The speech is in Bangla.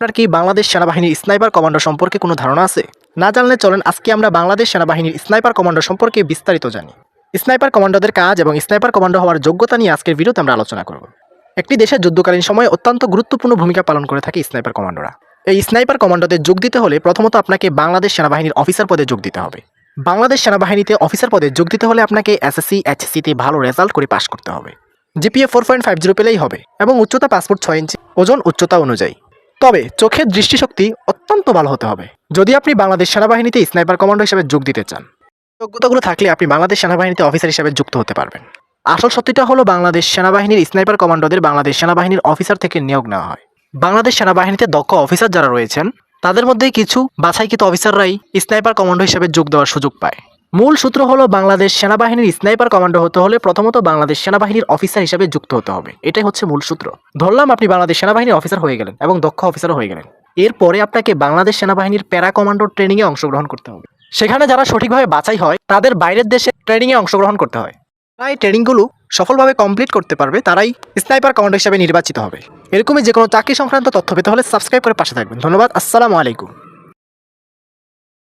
আপনার কি বাংলাদেশ সেনাবাহিনীর স্নাইপার কমান্ডো সম্পর্কে কোনো ধারণা আছে? না জানলে চলেন, আজকে আমরা বাংলাদেশ সেনাবাহিনীর স্নাইপার কমান্ডো সম্পর্কে বিস্তারিত জানি। স্নাইপার কমান্ডোদের কাজ এবং স্নাইপার কমান্ডো হওয়ার যোগ্যতা নিয়ে আজকের ভিডিওতে আমরা আলোচনা করব। একটি দেশের যুদ্ধকালীন সময়ে অত্যন্ত গুরুত্বপূর্ণ ভূমিকা পালন করে থাকে স্নাইপার কমান্ডোরা এই স্নাইপার কমান্ডোদের যোগ দিতে হলে প্রথমত আপনাকে বাংলাদেশ সেনাবাহিনীর অফিসার পদে যোগ দিতে হবে। বাংলাদেশ সেনাবাহিনীতে অফিসার পদে যোগ দিতে হলে আপনাকে এসএসসি এইচএসসিতে ভালো রেজাল্ট করে পাশ করতে হবে। GPA four point five zero পেলেই হবে এবং উচ্চতা পাসপোর্ট ছয় ইঞ্চি, ওজন উচ্চতা অনুযায়ী। তবে চোখের দৃষ্টিশক্তি অত্যন্ত ভালো হতে হবে। যদি আপনি বাংলাদেশ সেনাবাহিনীতে স্নাইপার কমান্ডো হিসেবে যোগ দিতে চান, যোগ্যতাগুলো থাকলে আপনি বাংলাদেশ সেনাবাহিনীতে অফিসার হিসেবে যুক্ত হতে পারবেন। আসল সত্যিটা হলো বাংলাদেশ সেনাবাহিনীর স্নাইপার কমান্ডোদের বাংলাদেশ সেনাবাহিনীর অফিসার থেকে নিয়োগ নেওয়া হয়। বাংলাদেশ সেনাবাহিনীতে দক্ষ অফিসার যারা রয়েছেন, তাদের মধ্যেই কিছু বাছাইকৃত অফিসাররাই স্নাইপার কমান্ডো হিসেবে যোগ দেওয়ার সুযোগ পায়। মূল সূত্র হলো বাংলাদেশ সেনাবাহিনীর স্নাইপার কমান্ডো হতে হলে প্রথমত বাংলাদেশ সেনাবাহিনীর অফিসার হিসেবে যুক্ত হতে হবে। এটাই হচ্ছে মূল সূত্র। ধরলাম আপনি বাংলাদেশ সেনাবাহিনীর অফিসার হয়ে গেলেন এবং দক্ষ অফিসার হয়ে গেলেন। এরপরে আপনাকে বাংলাদেশ সেনাবাহিনীর প্যারা কমান্ডো ট্রেনিংয়ে অংশগ্রহণ করতে হবে। সেখানে যারা সঠিকভাবে বাছাই হয়, তাদের বাইরের দেশে ট্রেনিংয়ে অংশগ্রহণ করতে হয়। তাই ট্রেনিংগুলো সফলভাবে কমপ্লিট করতে পারবে, তারাই স্নাইপার কমান্ডো হিসেবে নির্বাচিত হবে। এরকমই যে কোনো চাকরি সংক্রান্ত তথ্য পেতে হলে সাবস্ক্রাইব করে পাশে থাকবেন। ধন্যবাদ, আসসালামু আলাইকুম।